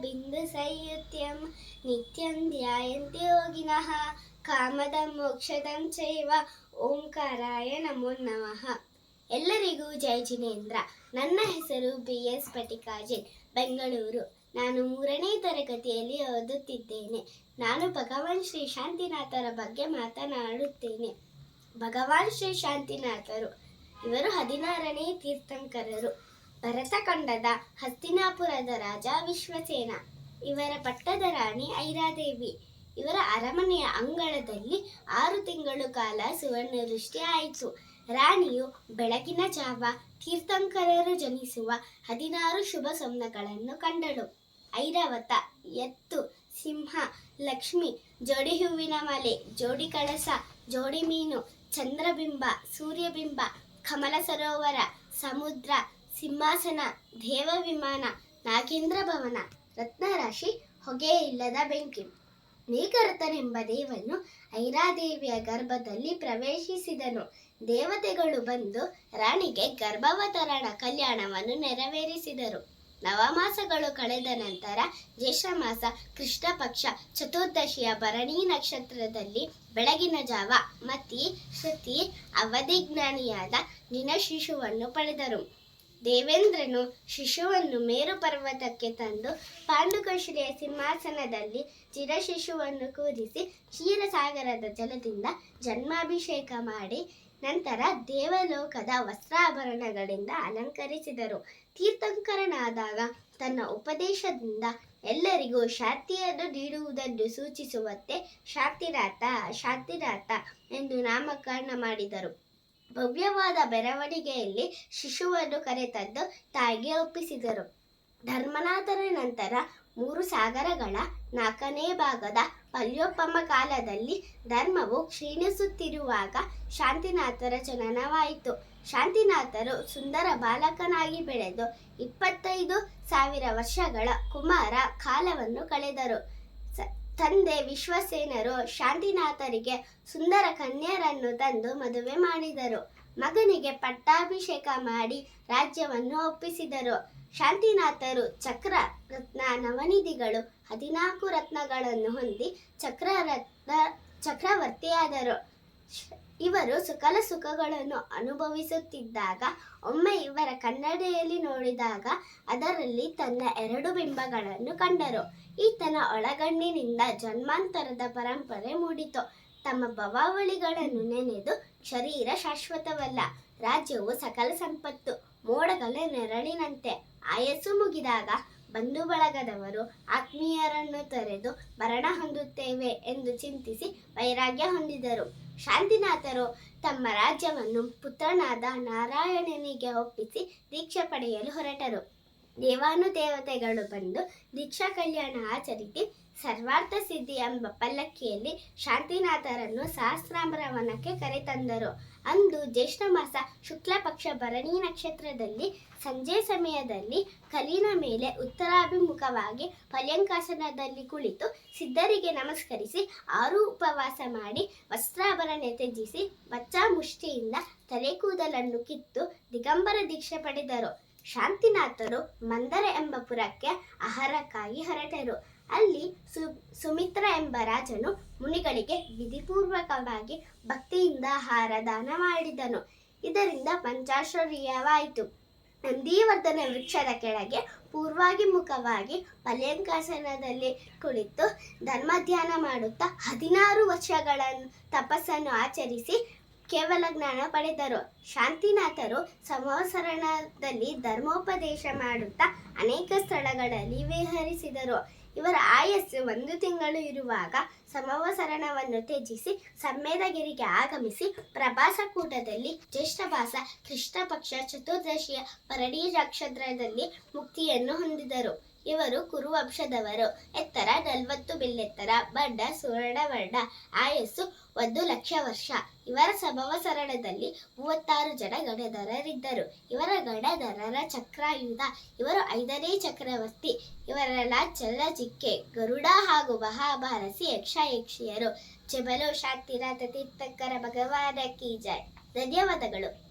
ಬಿಂದು ಸಂಯುತ್ಯಂ ನಿತ್ಯಂ ಧ್ಯಾಯಂತಿ ಯೋಗಿನಃ ಕಾಮದ ಮೋಕ್ಷದಂ ಚೈವ. ಓಂಕಾರಾಯ ನಮೋ ನಮಃ. ಎಲ್ಲರಿಗೂ ಜೈ ಜಿನೇಂದ್ರ. ನನ್ನ ಹೆಸರು ಬಿ ಎಸ್ ಪಟಿಕಾಜಿನ್. ಬೆಂಗಳೂರು. ನಾನು ಮೂರನೇ ತರಗತಿಯಲ್ಲಿ ಓದುತ್ತಿದ್ದೇನೆ. ನಾನು ಭಗವಾನ್ ಶ್ರೀ ಶಾಂತಿನಾಥರ ಬಗ್ಗೆ ಮಾತನಾಡುತ್ತೇನೆ. ಭಗವಾನ್ ಶ್ರೀ ಶಾಂತಿನಾಥರು. ಇವರು ಹದಿನಾರನೇ ತೀರ್ಥಂಕರರು. ಭರತಖಂಡದ ಹಸ್ತಿನಾಪುರದ ರಾಜ ವಿಶ್ವಸೇನ, ಇವರ ಪಟ್ಟದ ರಾಣಿ ಐರಾದೇವಿ. ಇವರ ಅರಮನೆಯ ಅಂಗಳದಲ್ಲಿ ಆರು ತಿಂಗಳು ಕಾಲ ಸುವರ್ಣ ವೃಷ್ಟಿ ಆಯಿತು. ರಾಣಿಯು ಬೆಳಗಿನ ಜಾವ ತೀರ್ಥಂಕರರು ಜನಿಸುವ ಹದಿನಾರು ಶುಭ ಕಂಡಳು. ಐರಾವತ, ಎತ್ತು, ಸಿಂಹ, ಲಕ್ಷ್ಮಿ ಜೋಡಿ ಹೂವಿನ ಮಲೆ, ಜೋಡಿ ಕಳಸ, ಜೋಡಿ ಮೀನು, ಚಂದ್ರಬಿಂಬ, ಸೂರ್ಯಬಿಂಬ, ಕಮಲ ಸರೋವರ, ಸಮುದ್ರ ಸಿಂಹಾಸನ ದೇವ ವಿಮಾನ ನಾಗೇಂದ್ರ ಭವನ, ರತ್ನರಾಶಿ, ಹೊಗೆ ಇಲ್ಲದ ಬೆಂಕಿ. ನೀಕರತನೆಂಬ ದೇವನು ಐರಾದೇವಿಯ ಗರ್ಭದಲ್ಲಿ ಪ್ರವೇಶಿಸಿದನು. ದೇವತೆಗಳು ಬಂದು ರಾಣಿಗೆ ಗರ್ಭಾವತರಣ ಕಲ್ಯಾಣವನ್ನು ನೆರವೇರಿಸಿದರು. ನವಮಾಸಗಳು ಕಳೆದ ನಂತರ ಜ್ಯೇಷ್ಠ ಮಾಸ ಕೃಷ್ಣ ಪಕ್ಷ ಚತುರ್ದಶಿಯ ಭರಣಿ ನಕ್ಷತ್ರದಲ್ಲಿ ಬೆಳಗಿನ ಜಾವ, ಮತಿ, ಶ್ರುತಿ, ಅವಧಿಜ್ಞಾನಿಯಾದ ನಿನ ಶಿಶುವನ್ನು ಪಡೆದರು. ದೇವೇಂದ್ರನು ಶಿಶುವನ್ನು ಮೇರು ಪರ್ವತಕ್ಕೆ ತಂದು ಪಾಂಡುಕೌಶಲೆಯ ಸಿಂಹಾಸನದಲ್ಲಿ ಚಿರಶಿಶುವನ್ನು ಕೂರಿಸಿ ಕ್ಷೀರಸಾಗರದ ಜಲದಿಂದ ಜನ್ಮಾಭಿಷೇಕ ಮಾಡಿ ನಂತರ ದೇವಲೋಕದ ವಸ್ತ್ರಾಭರಣಗಳಿಂದ ಅಲಂಕರಿಸಿದರು. ತೀರ್ಥಂಕರನಾದಾಗ ತನ್ನ ಉಪದೇಶದಿಂದ ಎಲ್ಲರಿಗೂ ಶಾಂತಿಯನ್ನು ನೀಡುವುದನ್ನು ಸೂಚಿಸುವಂತೆ ಶಾಂತಿನಾಥ ಶಾಂತಿನಾಥ ಎಂದು ನಾಮಕರಣ ಮಾಡಿದರು. ಭವ್ಯವಾದ ಮೆರವಣಿಗೆಯಲ್ಲಿ ಶಿಶುವನ್ನು ಕರೆತಂದು ತಾಯಿಗೆ ಒಪ್ಪಿಸಿದರು. ಧರ್ಮನಾಥರ ನಂತರ ಮೂರು ಸಾಗರಗಳ ನಾಲ್ಕನೇ ಭಾಗದ ಪಲ್ಯೋಪಮ ಕಾಲದಲ್ಲಿ ಧರ್ಮವು ಕ್ಷೀಣಿಸುತ್ತಿರುವಾಗ ಶಾಂತಿನಾಥರ ಜನನವಾಯಿತು. ಶಾಂತಿನಾಥರು ಸುಂದರ ಬಾಲಕನಾಗಿ ಬೆಳೆದು ಇಪ್ಪತ್ತೈದು ಸಾವಿರ ವರ್ಷಗಳ ಕುಮಾರ ಕಾಲವನ್ನು ಕಳೆದರು. ಸ- ತಂದೆ ವಿಶ್ವಸೇನರು ಶಾಂತಿನಾಥರಿಗೆ ಸುಂದರ ಕನ್ಯರನ್ನು ತಂದು ಮದುವೆ ಮಾಡಿದರು. ಮಗನಿಗೆ ಪಟ್ಟಾಭಿಷೇಕ ಮಾಡಿ ರಾಜ್ಯವನ್ನು ಒಪ್ಪಿಸಿದರು. ಶಾಂತಿನಾಥರು ಚಕ್ರ ರತ್ನ ನವನಿಧಿಗಳು ಹದಿನಾಲ್ಕು ರತ್ನಗಳನ್ನು ಹೊಂದಿ ಚಕ್ರ ರತ್ನ ಚಕ್ರವರ್ತಿಯಾದರು. ಇವರು ಸಕಲ ಸುಖಗಳನ್ನು ಅನುಭವಿಸುತ್ತಿದ್ದಾಗ, ಒಮ್ಮೆ ಇವರ ಕನ್ನಡಿಯಲ್ಲಿ ನೋಡಿದಾಗ ಅದರಲ್ಲಿ ತನ್ನ ಎರಡು ಬಿಂಬಗಳನ್ನು ಕಂಡರು. ಈತನ ಒಳಗಣ್ಣಿನಿಂದ ಜನ್ಮಾಂತರದ ಪರಂಪರೆ ಮೂಡಿತು. ತಮ್ಮ ಭವಾವಳಿಗಳನ್ನು ನೆನೆದು ಶರೀರ ಶಾಶ್ವತವಲ್ಲ, ರಾಜ್ಯವು ಸಕಲ ಸಂಪತ್ತು, ಮೋಡಗಳ ನೆರಳಿನಂತೆ. ಆಯಸ್ಸು ಮುಗಿದಾಗ ಬಂಧು ಬಳಗದವರು ಆತ್ಮೀಯರನ್ನು ತೊರೆದು ಮರಣ ಹೊಂದುತ್ತೇವೆ ಎಂದು ಚಿಂತಿಸಿ ವೈರಾಗ್ಯ ಹೊಂದಿದರು. ಶಾಂತಿನಾಥರು ತಮ್ಮ ರಾಜ್ಯವನ್ನು ಪುತ್ರನಾದ ನಾರಾಯಣನಿಗೆ ಒಪ್ಪಿಸಿ ದೀಕ್ಷೆ ಪಡೆಯಲು ಹೊರಟರು. ದೇವಾನುದೇವತೆಗಳು ಬಂದು ದೀಕ್ಷಾ ಕಲ್ಯಾಣ ಆಚರಿಸಿ ಸರ್ವಾರ್ಥ ಸಿದ್ಧಿ ಎಂಬ ಪಲ್ಲಕ್ಕಿಯಲ್ಲಿ ಶಾಂತಿನಾಥರನ್ನು ಸಹಸ್ರಾಮರವನಕ್ಕೆ ಕರೆತಂದರು. ಅಂದು ಜ್ಯೇಷ್ಠ ಮಾಸ ಶುಕ್ಲ ಪಕ್ಷ ಭರಣಿ ನಕ್ಷತ್ರದಲ್ಲಿ ಸಂಜೆ ಸಮಯದಲ್ಲಿ ಕಲ್ಲಿನ ಮೇಲೆ ಉತ್ತರಾಭಿಮುಖವಾಗಿ ಪಲ್ಯಂಕಾಸನದಲ್ಲಿ ಕುಳಿತು ಸಿದ್ಧರಿಗೆ ನಮಸ್ಕರಿಸಿ ಆರು ಉಪವಾಸ ಮಾಡಿ ವಸ್ತ್ರಾಭರಣ ತ್ಯಜಿಸಿ ಬಚ್ಚಾ ಮುಷ್ಟಿಯಿಂದ ತಲೆ ಕೂದಲನ್ನು ಕಿತ್ತು ದಿಗಂಬರ ದೀಕ್ಷೆ ಪಡೆದರು. ಶಾಂತಿನಾಥರು ಮಂದರ ಎಂಬ ಪುರಕ್ಕೆ ಆಹಾರಕ್ಕಾಗಿ ಹೊರಟರು. ಅಲ್ಲಿ ಸು, ಸುಮಿತ್ರ ಎಂಬ ರಾಜನು ಮುನಿಗಳಿಗೆ ವಿಧಿಪೂರ್ವಕವಾಗಿ ಭಕ್ತಿಯಿಂದ ಆಹಾರ ದಾನ ಮಾಡಿದನು. ಇದರಿಂದ ಪಂಚಾಶ್ವರ್ಯವಾಯಿತು. ನಂದೀವರ್ಧನ ವೃಕ್ಷದ ಕೆಳಗೆ ಪೂರ್ವಾಭಿಮುಖವಾಗಿ ಪಲ್ಯಂಕಾಸನದಲ್ಲಿ ಕುಳಿತು ಧರ್ಮಧ್ಯಾನ ಮಾಡುತ್ತಾ ಹದಿನಾರು ವರ್ಷಗಳನ್ನು ತಪಸ್ಸನ್ನು ಆಚರಿಸಿ ಕೇವಲ ಜ್ಞಾನ ಪಡೆದರು ಶಾಂತಿನಾಥರು ಸಮವಸರಣದಲ್ಲಿ ಧರ್ಮೋಪದೇಶ ಮಾಡುತ್ತಾ ಅನೇಕ ಸ್ಥಳಗಳಲ್ಲಿ ವಿಹರಿಸಿದರು. ಇವರ ಆಯಸ್ಸು ಒಂದು ತಿಂಗಳು ಇರುವಾಗ ಸಮವಸರಣವನ್ನು ತ್ಯಜಿಸಿ ಸಮ್ಮೇದಗಿರಿಗೆ ಆಗಮಿಸಿ ಪ್ರಭಾಸಕೂಟದಲ್ಲಿ ಜ್ಯೇಷ್ಠಭಾಸ ಕೃಷ್ಣ ಪಕ್ಷ ಚತುರ್ದಶಿಯ ಪರಡಿ ನಕ್ಷತ್ರದಲ್ಲಿ ಮುಕ್ತಿಯನ್ನು ಹೊಂದಿದರು. ಇವರು ಕುರುವಂಶದವರು. ಎತ್ತರ, ನಲವತ್ತು ಬಿಲ್ಲೆತ್ತರ ಬಣ್ಣ ಸುವರ್ಣವರ್ಣ ಆಯಸ್ಸು ಒಂದು ಲಕ್ಷ ವರ್ಷ. ಇವರ ಸಮವಸರಣದಲ್ಲಿ ಮೂವತ್ತಾರು ಜನ ಗಣಧರರಿದ್ದರು. ಇವರ ಗಣಧರರ ಚಕ್ರಾಯುಧ, ಇವರು ಐದನೇ ಚಕ್ರವರ್ತಿ. ಇವರೆಲ್ಲ ಚಿಕ್ಕೆ ಗರುಡ ಹಾಗೂ ಮಹಾಭಾರಸಿ ಯಕ್ಷ ಯಕ್ಷಿಯರು ಜಬಲು, ಶಾಂತಿನಾಥ, ತೀರ್ಥಂಕರ, ಭಗವಾನ ಕಿ ಜೈ. ಧನ್ಯವಾದಗಳು.